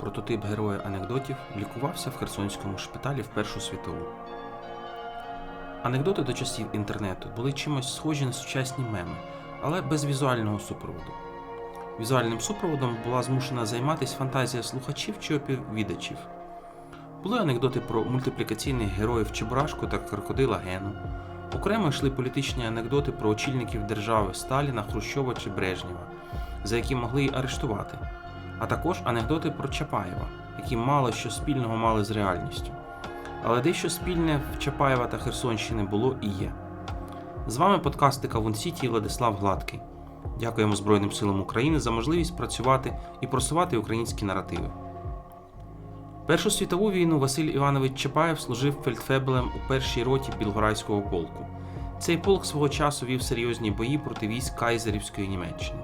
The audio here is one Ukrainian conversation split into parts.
Прототип героя анекдотів лікувався в Херсонському шпиталі в Першу світову. Анекдоти до часів інтернету були чимось схожі на сучасні меми, але без візуального супроводу. Візуальним супроводом була змушена займатися фантазія слухачів чи оповідачів. Були анекдоти про мультиплікаційних героїв Чебурашку та крокодила Гену. Окремо йшли політичні анекдоти про очільників держави Сталіна, Хрущова чи Брежнєва, за які могли й арештувати, а також анекдоти про Чапаєва, які мало що спільного мали з реальністю. Але дещо спільне в Чапаєва та Херсонщини було і є. З вами подкасти Кавун Сіті Владислав Гладкий. Дякуємо Збройним силам України за можливість працювати і просувати українські наративи. Першу світову війну Василь Іванович Чапаєв служив фельдфебелем у першій роті Білгородського полку. Цей полк свого часу вів серйозні бої проти військ Кайзерівської Німеччини.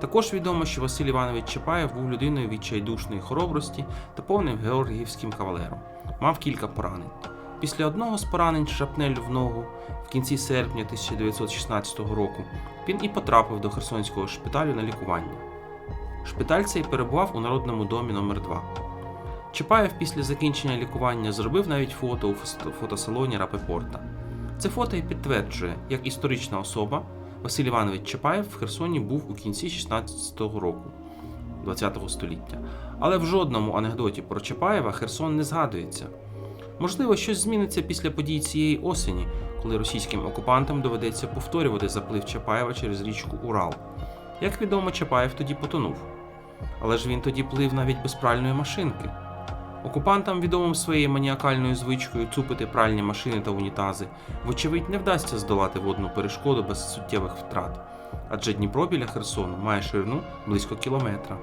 Також відомо, що Василь Іванович Чапаєв був людиною відчайдушної хоробрості та повним георгіївським кавалером. Мав кілька поранень. Після одного з поранень шрапнелю в ногу в кінці серпня 1916 року він і потрапив до Херсонського шпиталю на лікування. Шпиталь цей перебував у народному домі номер 2 Чапаєв після закінчення лікування зробив навіть фото у фотосалоні Рапепорта. Це фото і підтверджує, як історична особа Василь Іванович Чапаєв в Херсоні був у кінці 16-го року 20-го століття. Але в жодному анекдоті про Чапаєва Херсон не згадується. Можливо, щось зміниться після подій цієї осені, коли російським окупантам доведеться повторювати заплив Чапаєва через річку Урал. Як відомо, Чапаєв тоді потонув. Але ж він тоді плив навіть без пральної машинки. Окупантам, відомим своєю маніакальною звичкою цупити пральні машини та унітази, вочевидь не вдасться здолати водну перешкоду без суттєвих втрат, адже Дніпро біля Херсону має ширину близько кілометра.